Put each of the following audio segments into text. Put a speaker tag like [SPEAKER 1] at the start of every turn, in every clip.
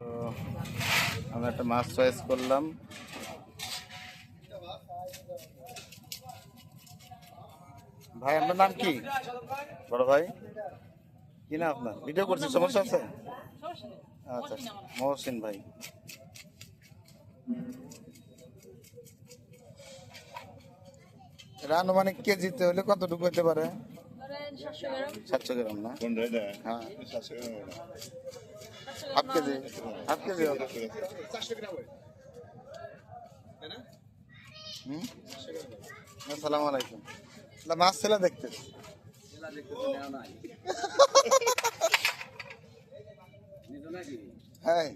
[SPEAKER 1] তো আমরা একটা মাছ চয়েস করলাম। ভাই আপনার নাম কি? বড় ভাই। কি না আপনার? ভিডিও করছি সমস্যা আছে? আচ্ছা মহসিন ভাই। এটা আনুমানিক কেজিতে হলে কতটুকু হতে পারে? সাতশো গ্রাম। না? হ্যাঁ।
[SPEAKER 2] সাতশো গ্রাম।
[SPEAKER 1] হাফ কেজি হাফ আসসালামু আলাইকুম। মাছ ছিল দেখতে। হ্যাঁ?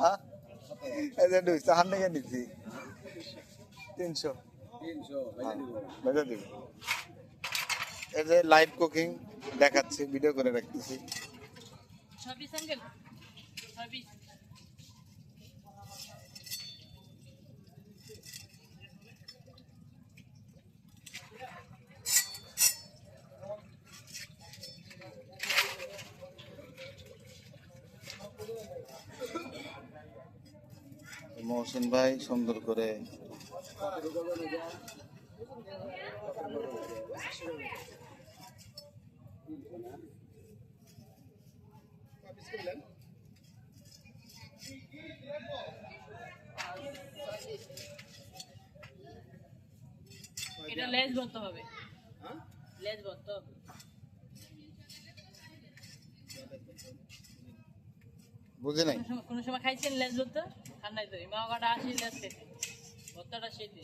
[SPEAKER 1] হ্যাঁ? তিনশো। হ্যাঁ, লাইভ কুকিং দেখাচ্ছি ভিডিও করে রাখতেছি।
[SPEAKER 3] ছাব্বিশ আঙ্কেল ছাব্বিশ।
[SPEAKER 1] মহসিন ভাই সুন্দর করে
[SPEAKER 3] এটা লেজ ভরতে হবে। লেজ ভরতে হবে।
[SPEAKER 1] বুঝি নাই?
[SPEAKER 3] কোনো সময়- খাইছেন লেজ ভরতে? আর নাই তো। মাওয়াটা আসি লেজ খেতে। ভর্তাটা সেটি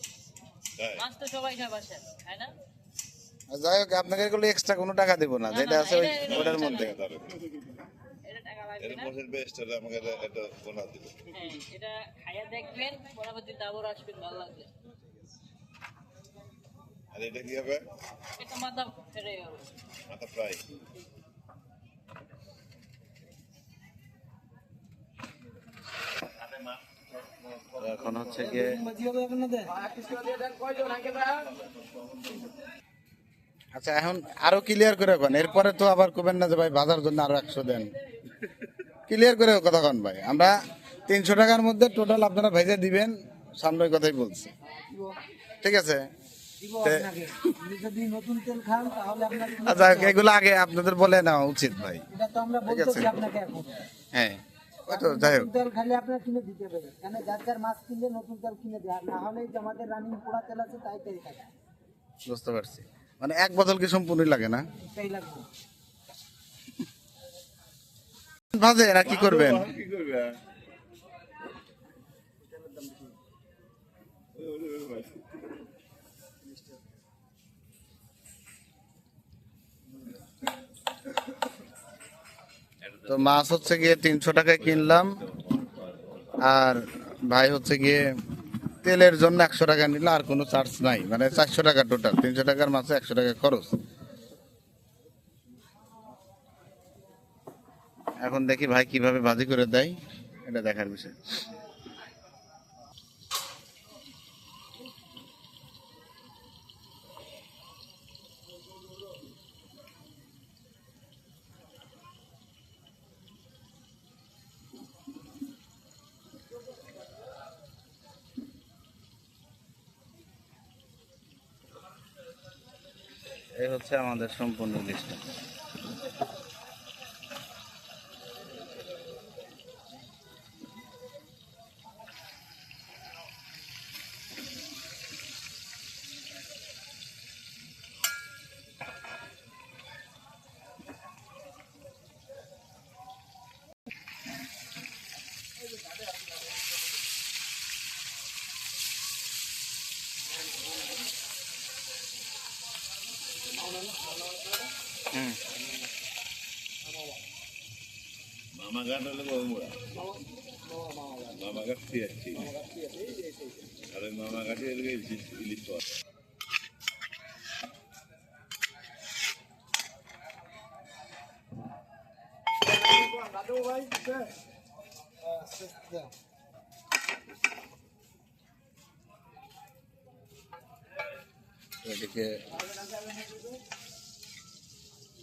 [SPEAKER 3] মাছ তো সবাই খায় বাসায় খায় না?
[SPEAKER 1] যাই হোক আপনাকে এগুলো এক্সট্রা কোনো টাকা দেবো না। যেটা আছে ওই- ওটার মধ্যে।
[SPEAKER 3] হ্যাঁ এটা খাইয়া দেখবেন পরবর্তীতে আবার আসবেন ভালো লাগবে।
[SPEAKER 2] আর এটা কি হবে?
[SPEAKER 3] এটা মাথা হবে
[SPEAKER 2] মাথা ফ্রাই।
[SPEAKER 1] এখন হচ্ছে গিয়ে আচ্ছা এখন আরও ক্লিয়ার করে কোন। এরপরে তো আবার কবেন না যে ভাই বাজার জন্য আরও একশো দেন। ক্লিয়ার করে কথা কন ভাই। আমরা তিনশো টাকার মধ্যে টোটাল আপনারা ভেজে দিবেন। সামনের কথাই বলছি। ঠিক আছে? তে-
[SPEAKER 4] যদি নতুন তেল খান তাহলে আপনার
[SPEAKER 1] আচ্ছা এগুলো আগে আপনাদের বলে নেওয়া উচিত ভাই। ঠিক আছে। হ্যাঁ ওই তো যাই হোক।
[SPEAKER 4] তেল খালি আপনার কিনে দিতে কেন যার যার মাছ কিনলে নতুন তেল কিনে দেয় না হলে যে আমাদের রানিং পোড়া তেল আছে তাই তেল থাকে
[SPEAKER 1] বুঝতে পারছি। মানে এক বোতল কি সম্পূর্ণই লাগে না?
[SPEAKER 4] তাই লাগবে।
[SPEAKER 1] ভাজে না কি করবেন?
[SPEAKER 2] কি করবে?
[SPEAKER 1] তো মাছ হচ্ছে গিয়ে তিনশো টাকায় কিনলাম। আর ভাই হচ্ছে গিয়ে তেলের জন্য একশো টাকা নিলাম আর কোনো চার্জ নাই। মানে চারশো টাকা টোটাল তিনশো টাকার মাছে একশো টাকা খরচ। এখন দেখি ভাই কীভাবে ভাজি করে দেয়, এটা দেখার বিষয়। এই হচ্ছে আমাদের সম্পূর্ণ লিস্টটা হুম।
[SPEAKER 2] মামা ঘাট হলে বড়মুড়া মামা ঘাট ফিয়াচ্ছি আর ওই মামা ঘাটে এদিকে ইলিশ- পাওয়া।
[SPEAKER 1] এদিকে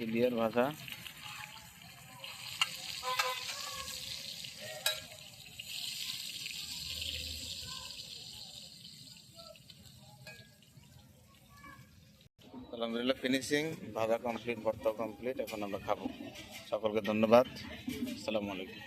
[SPEAKER 1] ক্লিয়ার ভাষা। আলহামদুলিল্লাহ ফিনিশিং ভাজা কমপ্লিট ভর্তা কমপ্লিট এখন আমরা খাব। সকলকে ধন্যবাদ। আসসালামু আলাইকুম।